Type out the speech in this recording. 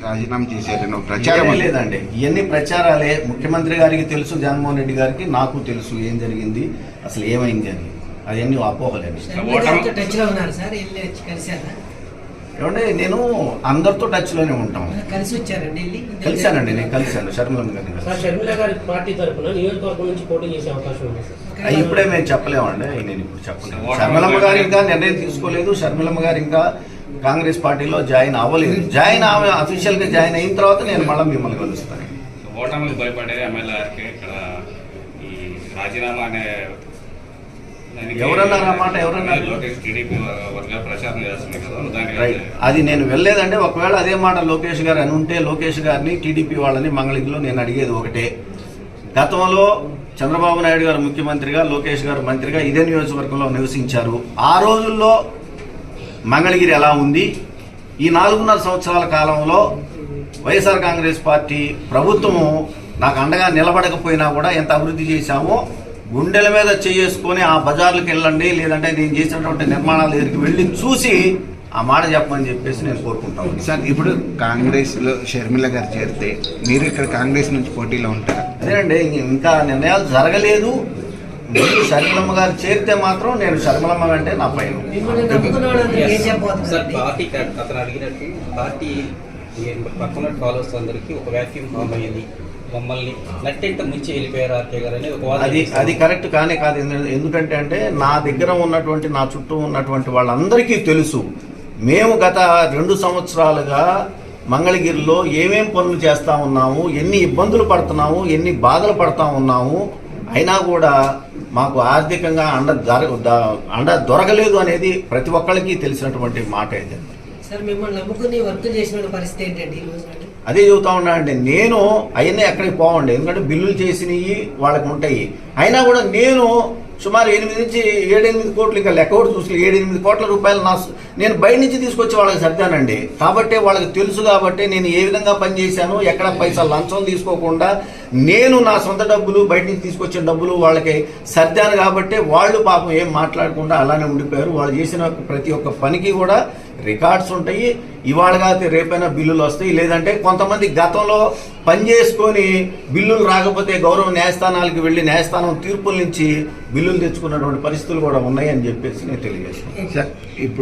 రాజీనామా చేశారని ప్రచారం లేదండి. ఇవన్నీ ప్రచారాలే. ముఖ్యమంత్రి గారికి తెలుసు జగన్మోహన్ రెడ్డి గారికి నాకు తెలుసు ఏం జరిగింది. అసలు ఏమైంది అని అవన్నీ అపోహలేండి. ఏమంటే నేను అందరితో టచ్లోనే ఉంటాం. కలిసి వచ్చారండి కలిశానండి నేను కలిశాను గారిని. షర్మిల గారి పార్టీ తరఫున నియోజకవర్గం నుంచి పోటీ చేసే అవకాశం ఉంది సార్. ఇప్పుడే మేము చెప్పలేమండి నేను ఇప్పుడు చెప్పలేను శర్మలమ్మ గారు ఇంకా నిర్ణయం తీసుకోలేదు శర్మిలమ్మ గారు ఇంకా కాంగ్రెస్ పార్టీలో జాయిన్ అవ్వలేదు. జాయిన్ ఆమె అఫీషియల్గా జాయిన్ అయిన తర్వాత నేను మళ్ళీ మిమ్మల్ని కలుస్తాను. ఓటమికి భయపడే ఎమ్మెల్యే గారికి ఇక్కడ ఈ రాజీనామా అనే దానికి ఎవరన్నారు అది నేను వెళ్ళలేదంటే ఒకవేళ అదే మాట లోకేష్ గారు అని ఉంటే లోకేష్ గారిని టీడీపీ వాళ్ళని మంగళగిరిలో నేను అడిగేది ఒకటే. గతంలో చంద్రబాబు నాయుడు గారు ముఖ్యమంత్రిగా లోకేష్ గారు మంత్రిగా ఇదే నియోజకవర్గంలో నివసించారు. ఆ రోజుల్లో మంగళగిరి ఎలా ఉంది? ఈ నాలుగున్నర సంవత్సరాల కాలంలో వైఎస్ఆర్ కాంగ్రెస్ పార్టీ ప్రభుత్వము నాకు అండగా నిలబడకపోయినా కూడా ఎంత అభివృద్ధి చేశామో గుండెల మీద చేసుకొని ఆ బజార్లకు వెళ్ళండి లేదంటే నేను చేసినటువంటి నిర్మాణాల దగ్గరికి వెళ్ళి చూసి ఆ మాట చెప్పమని చెప్పేసి నేను కోరుకుంటాను సార్ ఇప్పుడు కాంగ్రెస్లో షర్మిల గారు చేరితే మీరు ఇక్కడ కాంగ్రెస్ నుంచి పోటీలో ఉంటారు? అదేనండి ఇంకా నిర్ణయాలు జరగలేదు. శర్మిలమ్మ గారు చేరితే మాత్రం నేను శర్మిలమ్మ అంటే నా పైన. పార్టీ అతను అడిగినట్టు పార్టీ పక్కన ఫాలోవర్స్ అందరికి ఒక వ్యాక్యూమ్ ఫామ్ అయ్యింది మమ్మల్ని నట్టెంట ముంచి వెళ్ళిపోయారు ఆర్కే గారు అనేది ఒక అది. అది కరెక్ట్ కానే కాదు. ఎందు- ఎందుకంటే అంటే నా దగ్గర ఉన్నటువంటి నా చుట్టూ ఉన్నటువంటి వాళ్ళందరికీ తెలుసు. మేము గత రెండు సంవత్సరాలుగా మంగళగిరిలో ఏమేం పనులు చేస్తా ఉన్నాము ఎన్ని ఇబ్బందులు పడుతున్నాము ఎన్ని బాధలు పడతా ఉన్నాము అయినా కూడా మాకు ఆర్థికంగా అండ అండ దొరకలేదు అనేది ప్రతి ఒక్కరికి తెలిసినటువంటి మాట ఇది నాడు? అదే చెబుతా ఉన్నా అంటే నేను అవన్నీ ఎక్కడికి పోవండి ఎందుకంటే బిల్లులు చేసినవి వాళ్ళకి ఉంటాయి అయినా కూడా నేను సుమారు ఎనిమిది నుంచి ఏడెనిమిది కోట్లు ఇంకా లెక్క కూడా చూసి ఏడెనిమిది కోట్ల రూపాయలు నా నేను బయట నుంచి తీసుకొచ్చి వాళ్ళకి సర్దానండి. కాబట్టి వాళ్ళకి తెలుసు కాబట్టి నేను ఏ విధంగా పనిచేశాను ఎక్కడ పైసా లంచం తీసుకోకుండా నేను నా సొంత డబ్బులు బయట నుంచి తీసుకొచ్చిన డబ్బులు వాళ్ళకి సర్దాను కాబట్టి వాళ్ళు పాపం ఏం మాట్లాడకుండా అలానే ఉండిపోయారు. వాళ్ళు చేసిన ప్రతి ఒక్క పనికి కూడా రికార్డ్స్ ఉంటాయి. ఇవాళ కాకపోతే రేపైనా బిల్లులు వస్తాయి. లేదంటే కొంతమంది గతంలో పని చేసుకొని బిల్లులు రాకపోతే గౌరవ న్యాయస్థానాలకు వెళ్ళి న్యాయస్థానం తీర్పుల నుంచి బిల్లులు తెచ్చుకున్నటువంటి పరిస్థితులు కూడా ఉన్నాయని చెప్పేసి నేను తెలియజేస్తున్నాను. సార్ ఇప్పుడు